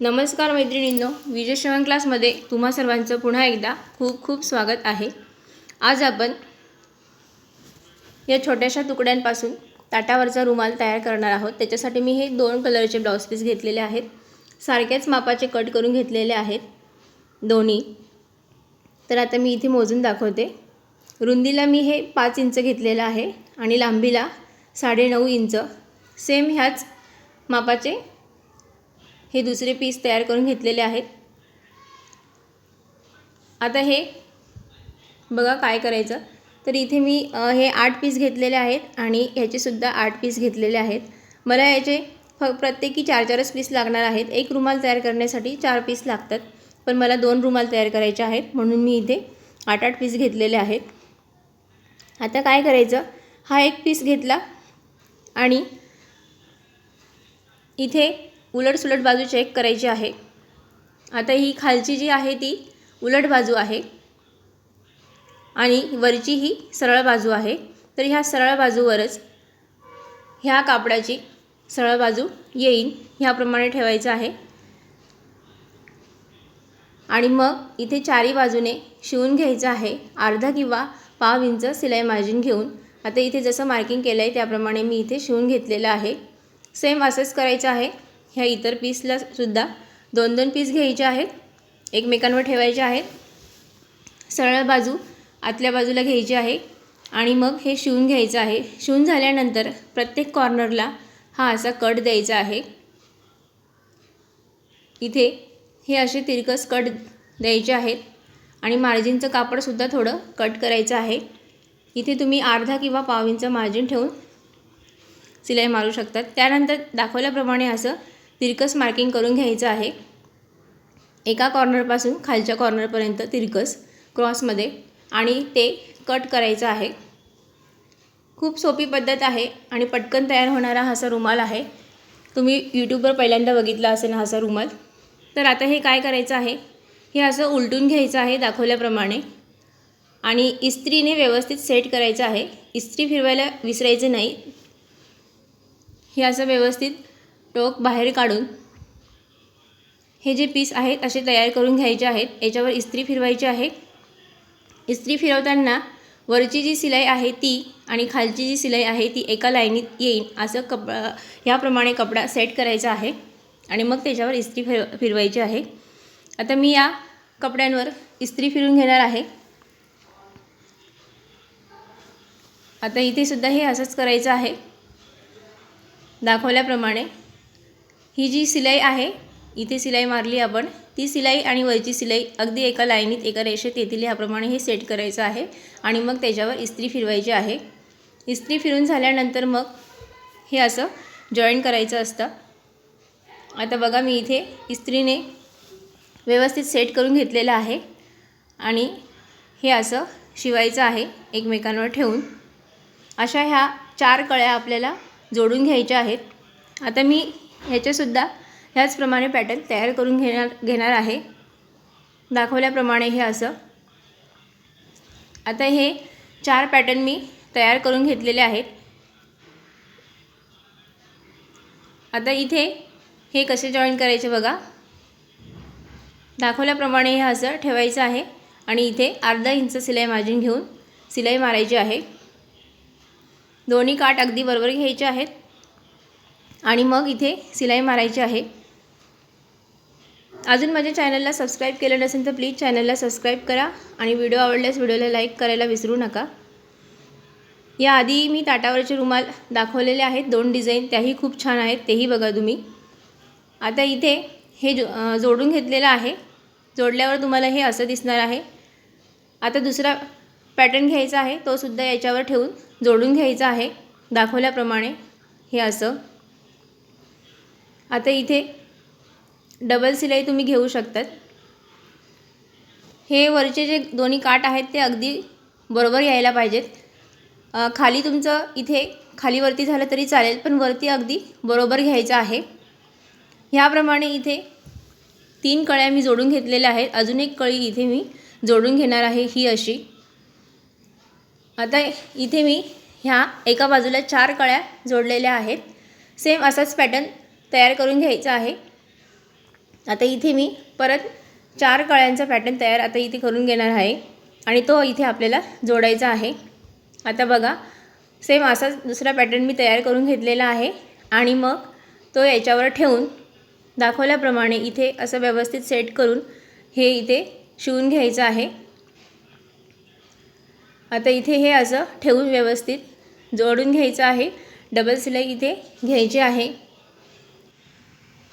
नमस्कार मैत्रिणींनो विजय श्रवण क्लासमध्ये तुम्हा सर्वांचं पुन्हा एकदा खूप खूप स्वागत आहे. आज आपण या छोट्याशा तुकड्यांपासून ताटावरचा रुमाल तयार करणार आहोत. त्याच्यासाठी मी हे दोन कलरचे ब्लाऊज पीस घेतलेले आहेत. सारख्याच मापाचे कट करून घेतलेले आहेत दोन्ही. तर आता मी इथे मोजून दाखवते. रुंदीला मी हे पाच इंच घेतलेलं आहे आणि लांबीला साडेनऊ इंच. सेम ह्याच मापाचे हे दुसरे पीस तयार करून घेतलेले आहेत. आता हे बघा काय करायचं. तर इथे मी हे आठ पीस घेतलेले आहेत आणि ह्याचेसुद्धा आठ पीस घेतलेले आहेत. मला याचे फ प्रत्येकी चार चारच पीस लागणार आहेत. एक रुमाल तयार करण्यासाठी चार पीस लागतात. पण मला दोन रुमाल तयार करायचे आहेत. म्हणून मी इथे आठ आठ पीस घेतलेले आहेत. आता काय करायचं? हा एक पीस घेतला आणि इथे उलटसुलट बाजू चेक करायची आहे. आता ही खालची जी आहे ती उलट बाजू आहे. आणि वरची ही सरळ बाजू आहे. तर ह्या सरळ बाजूवरच ह्या कापडाची सरळ बाजू येईल ह्याप्रमाणे ठेवायचं आहे. आणि मग इथे चारी बाजूने शिवून घ्यायचं आहे. अर्धा किंवा पाव इंच सिलाई मार्जिन घेऊन. आता इथे जसं मार्किंग केलं आहे त्याप्रमाणे मी इथे शिवून घेतलेलं आहे. सेम असंच करायचं आहे. ह्या इतर पीसला सुद्धा दोन दोन पीस घ्यायचे आहेत. एकमेकांवर ठेवायचे आहेत. सरळ बाजू आतल्या बाजूला घ्यायची आहे आणि मग हे शिवून घ्यायचं आहे. शिवून झाल्यानंतर प्रत्येक कॉर्नरला हा असा कट द्यायचा आहे. इथे हे असे तिरकस कट द्यायचे आहेत आणि मार्जिनचं कापडसुद्धा थोडं कट करायचं आहे. इथे तुम्ही अर्धा किंवा पाव इंच मार्जिन ठेवून सिलाई मारू शकतात. त्यानंतर दाखवल्याप्रमाणे असं तिरकस मार्किंग करून घ्यायचं आहे. एका कॉर्नरपासून खालच्या कॉर्नरपर्यंत तिरकस क्रॉसमध्ये आणि ते कट करायचं आहे. खूप सोपी पद्धत आहे आणि पटकन तयार होणारा हा असा रुमाल आहे. तुम्ही यूट्यूबवर पहिल्यांदा बघितला असेल हा असा रुमाल. तर आता हे काय करायचं आहे? हे असं उलटून घ्यायचं आहे दाखवल्याप्रमाणे. आणि इस्त्रीने व्यवस्थित सेट करायचं आहे. इस्त्री फिरवायला विसरायचं नाही. हे असं व्यवस्थित टोक बाहेर काढून हे जे पीस आहेत असे तयार करून घ्यायचे आहेत. याच्यावर इस्त्री फिरवायची आहे. इस्त्री फिरवताना वरची जी सिलाई आहे ती आणि खालची जी सिलाई आहे ती एका लाईनीत येईल असं कप ह्याप्रमाणे कपडा सेट करायचा आहे. आणि मग त्याच्यावर इस्त्री फिर फिरवायची आहे. आता मी या कपड्यांवर इस्त्री फिरून घेणार आहे. आता इथे सुद्धा हे असंच करायचं आहे. दाखवल्याप्रमाणे ही जी सिलाई आहे इथे सिलाई मारली आपण ती सिलाई आणि वरची सिलाई अगदी एका लाईनीत एका रेषेत येतील ह्याप्रमाणे हे सेट करायचं आहे आणि मग त्याच्यावर इस्त्री फिरवायची आहे. इस्त्री फिरून झाल्यानंतर मग हे असं जॉईन करायचं असतं. आता बघा मी इथे इस्त्रीने व्यवस्थित सेट करून घेतलेलं आहे आणि हे असं शिवायचं आहे एकमेकांवर ठेवून. अशा ह्या चार कळ्या आपल्याला जोडून घ्यायच्या आहेत. आता मी ह्याचेसुद्धा ह्याचप्रमाणे पॅटर्न तयार करून घेणार घेणार आहे. दाखवल्याप्रमाणे हे असं. आता हे चार पॅटर्न मी तयार करून घेतलेले आहेत. आता इथे हे कसे जॉईन करायचे बघा. दाखवल्याप्रमाणे हे असं ठेवायचं आहे आणि इथे अर्धा इंच सिलाई मार्जिन घेऊन सिलाई मारायची आहे. दोन्ही काठ अगदी बरोबर घ्यायचे आहेत. आणि मग इथे सिलाई मारायची आहे. अजून माझ्या चॅनलला सबस्क्राईब केलं नसेल तर प्लीज चॅनलला सबस्क्राईब करा आणि व्हिडिओ आवडल्यास व्हिडिओला लाईक करायला विसरू नका. याआधी मी ताटावरचे रुमाल दाखवलेले आहेत. दोन डिझाईन त्याही खूप छान आहेत तेही बघा तुम्ही. आता इथे हे जो जोडून घेतलेलं आहे. जोडल्यावर तुम्हाला हे असं दिसणार आहे. आता दुसरा पॅटर्न घ्यायचा आहे तो सुद्धा याच्यावर ठेवून जोडून घ्यायचा आहे दाखवल्याप्रमाणे हे असं. आता इथे डबल सिलाई तुम्ही घेऊ शकतात. हे वरचे जे दोन्ही काठ आहेत ते अगदी बरोबर यायला पाहिजेत. खाली तुमचं इथे खालीवरती झालं तरी चालेल पण वरती अगदी बरोबर घ्यायचं आहे. ह्याप्रमाणे इथे तीन कळ्या मी जोडून घेतलेल्या आहेत. अजून एक कळी इथे मी जोडून घेणार आहे ही अशी. आता इथे मी ह्या एका बाजूला चार कळ्या जोडलेल्या आहेत. सेम असाच पॅटर्न तयार करून घ्यायचा आहे. आता इथे मी परत चार कळ्यांचा पॅटर्न तयार आता इथे करून घेणार आहे. आणि तो इथे आपल्याला जोडायचा आहे. आता बघा सेम असाच दुसरा पॅटर्न मी तयार करून घेतलेला आहे. आणि मग तो याच्यावर ठेवून दाखवल्याप्रमाणे इथे असं व्यवस्थित सेट करून हे इथे शिवून घ्यायचं आहे. आता इथे हे असं ठेवून व्यवस्थित जोडून घ्यायचं आहे. डबल सिलाई इथे घ्यायची आहे.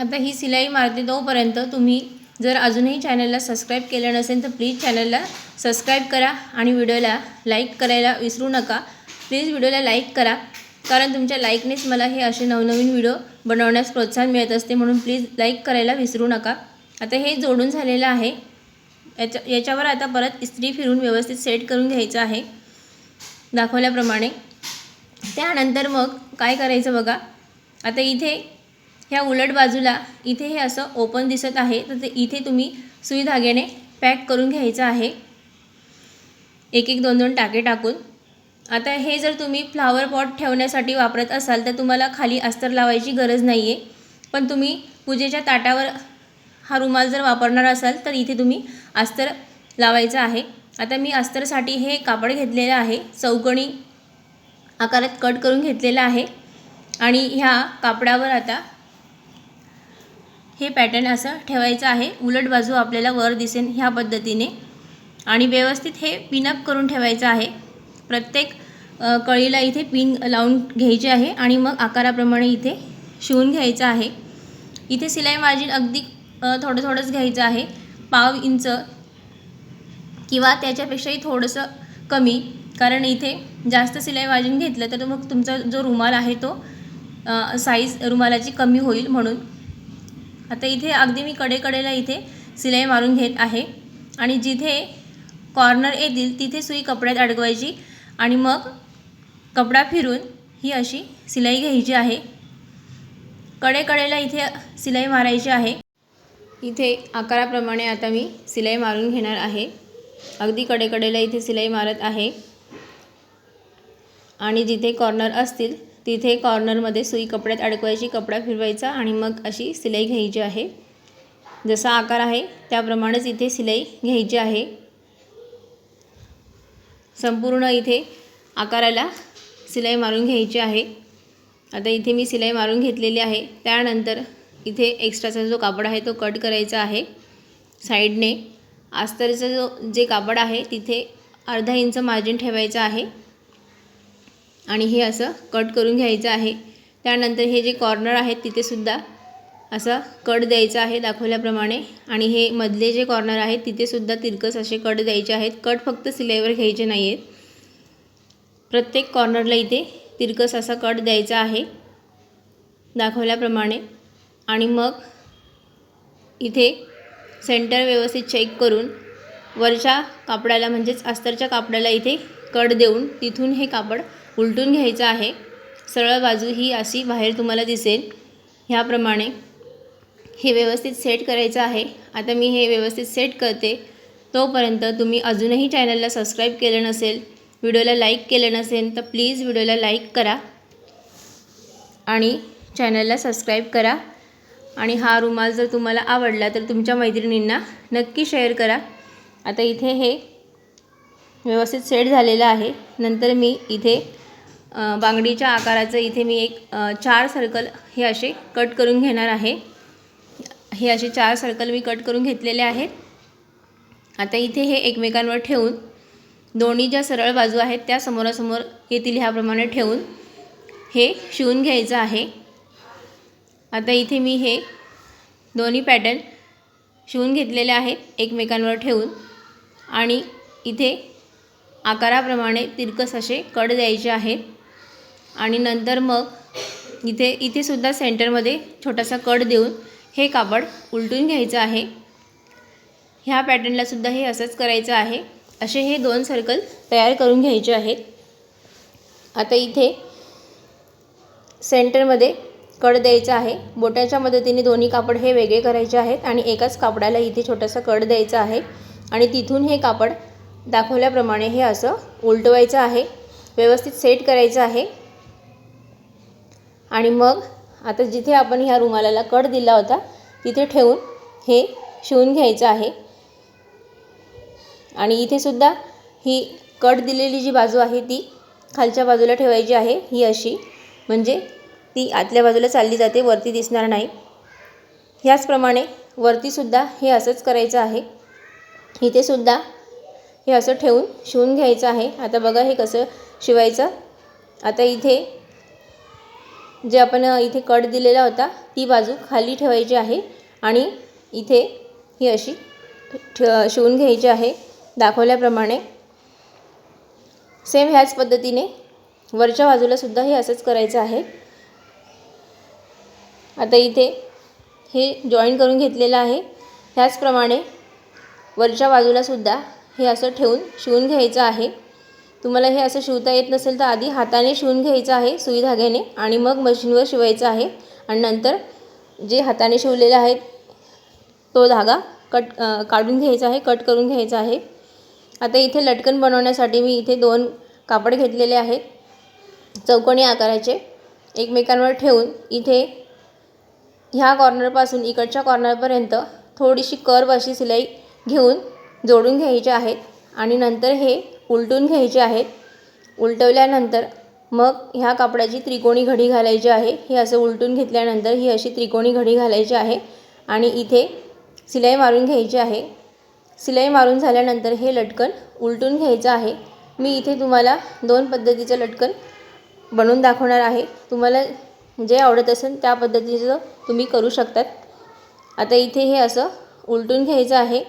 आता ही सिलाई मारते तोपर्यंत तुम्ही जर अजूनही चॅनलला सबस्क्राईब केलं नसेल तर प्लीज चॅनलला सबस्क्राईब करा आणि व्हिडिओला लाईक करायला विसरू नका. प्लीज व्हिडिओला लाईक करा. कारण तुमच्या लाईकनेच मला हे असे नवनवीन व्हिडिओ बनवण्यास प्रोत्साहन मिळत असते म्हणून प्लीज लाईक करायला विसरू नका. आता हे जोडून झालेलं आहे. याच्या याच्यावर आता परत इस्त्री फिरून व्यवस्थित सेट करून घ्यायचं आहे. दाखवल्याप्रमाणे. त्यानंतर मग काय करायचं बघा. आता इथे ह्या उलट बाजूला इथे हे असं ओपन दिसत आहे तर ते इथे तुम्ही सुई धाग्याने पॅक करून घ्यायचं आहे. एक एक दोन दोन टाके टाकून. आता हे जर तुम्ही फ्लावर पॉट ठेवण्यासाठी वापरत असाल तर तुम्हाला खाली अस्तर लावायची गरज नाही आहे पण तुम्ही पूजेच्या ताटावर हा रुमाल जर वापरणार असाल तर इथे तुम्ही अस्तर लावायचं आहे. आता मी अस्तरसाठी हे कापड घेतलेलं आहे चौकणी आकारात कट करून घेतलेलं आहे. आणि ह्या कापडावर आता हे पॅटर्न असं ठेवायचं आहे. उलट बाजू आपल्याला वर दिसेन ह्या पद्धतीने. आणि व्यवस्थित हे पिनअप करून ठेवायचं आहे. प्रत्येक कळीला इथे पिन लावून घ्यायचे आहे आणि मग आकाराप्रमाणे इथे शिवून घ्यायचं आहे. इथे सिलाई मार्जिन अगदी थोडं थोडंच घ्यायचं आहे. पाव इंच किंवा त्याच्यापेक्षाही थोडंसं कमी. कारण इथे जास्त सिलाई मार्जिन घेतलं तर मग तुमचा जो रुमाल आहे तो साईज रुमालाची कमी होईल म्हणून. आता इथे अगदी मी कडेकडेला इथे सिलाई मारून घेत आहे. आणि जिथे कॉर्नर येतील तिथे सुई कपड्यात अडकवायची. आणि मग कपडा फिरून ही अशी सिलाई घ्यायची आहे. कडेकडेला इथे सिलाई मारायची आहे. इथे आकाराप्रमाणे आता मी सिलाई मारून घेणार आहे. अगदी कडेकडेला इथे सिलाई मारत आहे. आणि जिथे कॉर्नर असतील तिथे कॉर्नरमध्ये सुई कपड्यात अडकवायची कपडा फिरवायचा आणि मग अशी सिलाई घ्यायची आहे. जसा आकार आहे त्याप्रमाणेच इथे सिलाई घ्यायची आहे. संपूर्ण इथे आकाराला सिलाई मारून घ्यायची आहे. आता इथे मी सिलाई मारून घेतलेली आहे. त्यानंतर इथे एक्स्ट्राचा जो कापड आहे तो कट करायचा आहे. साईडने अस्तरचं जो जे कापड आहे तिथे अर्धा इंच मार्जिन ठेवायचं आहे. आणि हे असं कट करून घ्यायचं आहे. त्यानंतर हे जे कॉर्नर आहेत तिथेसुद्धा असा कट द्यायचा आहे दाखवल्याप्रमाणे. आणि हे मधले जे कॉर्नर आहेत तिथेसुद्धा तिरकस असे कट द्यायचे आहेत. कट फक्त सिलाईवर घ्यायचे नाही आहेत प्रत्येक कॉर्नरला इथे तिरकस असा कट द्यायचा आहे दाखवल्याप्रमाणे. आणि मग इथे सेंटर व्यवस्थित चेक करून वरच्या कापडाला म्हणजेच अस्तरच्या कापडाला इथे कट देऊन तिथून हे कापड उलटून घ्यायचं आहे. सरळ बाजू ही अशी बाहेर तुम्हाला दिसेल. ह्याप्रमाणे हे व्यवस्थित सेट करायचं आहे. आता मी हे व्यवस्थित सेट करते. तोपर्यंत तुम्ही अजूनही चॅनलला सबस्क्राईब केलं नसेल व्हिडिओला लाईक केलं नसेल तर प्लीज व्हिडिओला लाईक करा. आणि चॅनलला सबस्क्राईब करा. आणि हा रुमाल जर तुम्हाला आवडला तर तुमच्या मैत्रिणींना नक्की शेअर करा. आता इथे हे व्यवस्थित सेट झालेलं आहे. नंतर मी इथे बांगडीच्या आकाराचं इथे मी एक चार सर्कल हे असे कट करून घेणार आहे. हे असे चार सर्कल मी कट करून घेतलेले आहेत. आता इथे हे एकमेकांवर ठेवून दोन्ही ज्या सरळ बाजू आहेत त्या समोरासमोर येतील ह्याप्रमाणे ठेवून हे शिवून घ्यायचं आहे. आता इथे मी हे दोन्ही पॅटर्न शिवून घेतलेले आहेत एकमेकांवर ठेवून आणि इथे आकाराप्रमाणे तिरकस असे कट द्यायचे आहेत. आणि नंतर मग इथे इथेसुद्धा सेंटरमध्ये छोटासा कट देऊन हे कापड उलटून घ्यायचं आहे. ह्या पॅटर्नलासुद्धा हे असंच करायचं आहे. असे हे दोन सर्कल तयार करून घ्यायचे आहेत. आता इथे सेंटरमध्ये कड द्यायचा आहे. बोटाच्या मदतीने दोन्ही कापड हे वेगळे करायचे आहेत आणि एकाच कापडाला इथे छोटासा कड द्यायचा आहे. आणि तिथून हे कापड दाखवल्याप्रमाणे हे असं उलटवायचं आहे. व्यवस्थित सेट करायचं आहे. आणि मग आता जिथे आपण ह्या रुमालाला कट दिला होता तिथे ठेवून हे शिवून घ्यायचं आहे. आणि इथेसुद्धा ही कट दिलेली जी बाजू आहे ती खालच्या बाजूला ठेवायची आहे ही अशी. म्हणजे ती आतल्या बाजूला चालली जाते वरती दिसणार नाही. ह्याचप्रमाणे वरतीसुद्धा हे असंच करायचं आहे. इथेसुद्धा हे असं ठेवून शिवून घ्यायचं आहे. आता बघा हे कसं शिवायचं. आता इथे जे आपण इथे कट दिलेला होता ती बाजू खाली ठेवायची आहे आणि इथे ही अशी ठ शिवून घ्यायची आहे दाखवल्याप्रमाणे. सेम ह्याच पद्धतीने वरच्या बाजूला सुद्धा हे असंच करायचं आहे. आता इथे हे जॉईन करून घेतलेलं आहे. त्याचप्रमाणे वरच्या बाजूला सुद्धा हे असं ठेवून शिवून घ्यायचं आहे. तुम्हाला हे असं शिवता येत नसेल तर आधी हाताने शिवून घ्यायचं आहे सुई धाग्याने आणि मग मशीनवर शिवायचं आहे. आणि नंतर जे हाताने शिवलेले आहेत तो धागा कट काढून घ्यायचा आहे कट करून घ्यायचा आहे. आता इथे लटकन बनवण्यासाठी मी इथे दोन कापड घेतलेले आहेत चौकोनी आकाराचे. एकमेकांवर ठेवून इथे ह्या कॉर्नरपासून इकडच्या कॉर्नरपर्यंत थोडीशी कर्व अशी सिलाई घेऊन जोडून घ्यायचे आहेत. आणि नंतर हे उलटून घ्यायचे आहेत. उलटवल्यानंतर मग ह्या कापडाची त्रिकोणी घडी घालायची आहे. हे असं उलटून घेतल्यानंतर ही अशी त्रिकोणी घडी घालायची आहे आणि इथे सिलाई मारून घ्यायची आहे. सिलाई मारून झाल्यानंतर हे लटकन उलटून घ्यायचं आहे. मी इथे तुम्हाला दोन पद्धतीचं लटकन बनवून दाखवणार आहे. तुम्हाला जे आवडत असेल त्या पद्धतीचं तुम्ही करू शकतात. आता इथे हे असं उलटून घ्यायचं आहे.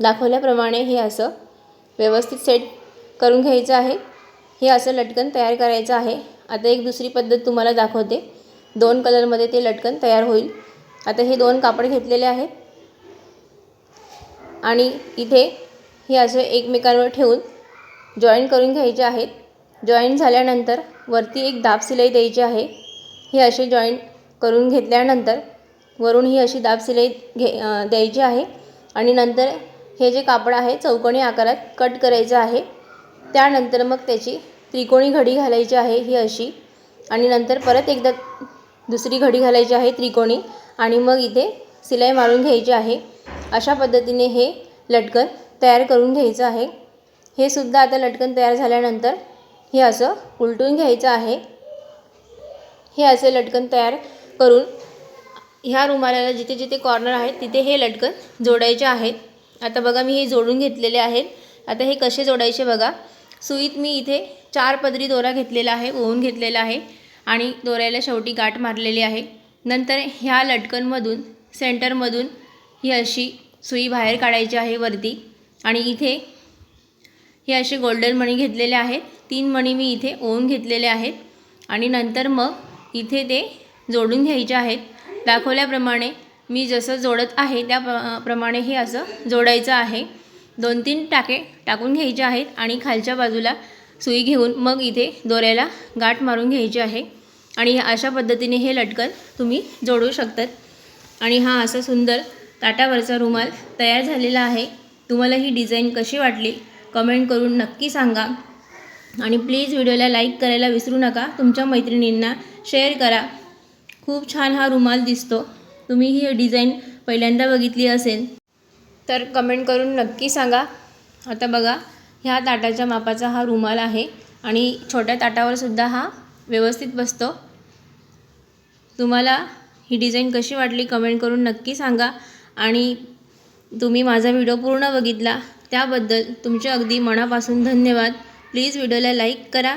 दाखवल्याप्रमाणे हे असं व्यवस्थित सेट करून घ्यायचं आहे. हे असं लटकन तयार करायचं आहे. आता एक दुसरी पद्धत तुम्हाला दाखवते. दोन कलरमध्ये ते लटकन तयार होईल. आता हे दोन कापड घेतलेले आहेत. आणि इथे हे असं एकमेकांवर ठेवून जॉईन करून घ्यायचे आहेत. जॉईन झाल्यानंतर वरती एक दाब सिलाई द्यायची आहे. हे असे जॉईन करून घेतल्यानंतर वरून ही अशी दाब सिलाई घे द्यायची आहे. आणि नंतर हे जे कापड आहे चौकोनी आकारात कट करायचं आहे. त्यानंतर मग त्याची त्रिकोणी घडी घालायची आहे ही अशी. आणि नंतर परत एकदा दुसरी घडी घालायची आहे त्रिकोणी. आणि मग इथे सिलाई मारून घ्यायची आहे. अशा पद्धतीने हे लटकन तयार करून घ्यायचं आहे. हे सुद्धा आता लटकन तयार झाल्यानंतर हे असं उलटून घ्यायचं आहे. हे असे लटकन तयार करून ह्या रुमालाला जिथे जिथे कॉर्नर आहेत तिथे हे लटकन जोडायचे आहेत. आता बघा मी हे जोडून घेतलेले आहेत. आता हे कसे जोडायचे बघा. सुईत मी इथे चार पदरी दोरा घेतलेला आहे ओवून घेतलेला आहे आणि दोऱ्याला शेवटी गाठ मारलेली आहे. नंतर ह्या लटकनमधून सेंटरमधून ही अशी सुई बाहेर काढायची आहे वरती. आणि इथे हे असे गोल्डन मणी घेतलेले आहेत. तीन मणी मी इथे ओवून घेतलेले आहेत. आणि नंतर मग इथे ते जोडून घ्यायचे आहेत. दाखवल्याप्रमाणे मी जसं जोडत आहे त्या प्र प्रमाणे हे असं जोडायचं आहे. दोन तीन टाके टाकून घ्यायचे आहेत आणि खालच्या बाजूला सुई घेऊन मग इथे दोऱ्याला गाठ मारून घ्यायची आहे. आणि अशा पद्धतीने हे लटकन तुम्ही जोडू शकतात. आणि हा असा सुंदर ताटावरचा रुमाल तयार झालेला आहे. तुम्हाला ही डिझाईन कशी वाटली कमेंट करून नक्की सांगा. आणि प्लीज व्हिडिओला लाईक करायला विसरू नका. तुमच्या मैत्रिणींना शेअर करा. खूप छान हा रुमाल दिसतो. तुम्ही ही डिझाईन पहिल्यांदा बघितली असेल तर कमेंट करून नक्की सांगा. आता बघा ह्या ताटाच्या मापाचा हा रुमाल आहे आणि छोट्या ताटावर सुद्धा हा व्यवस्थित बसतो. तुम्हाला ही डिझाईन कशी वाटली कमेंट करून नक्की सांगा आणि तुम्ही माझा व्हिडिओ पूर्ण बघितला त्याबद्दल तुमचे अगदी मनापासून धन्यवाद. प्लीज व्हिडिओला लाईक करा.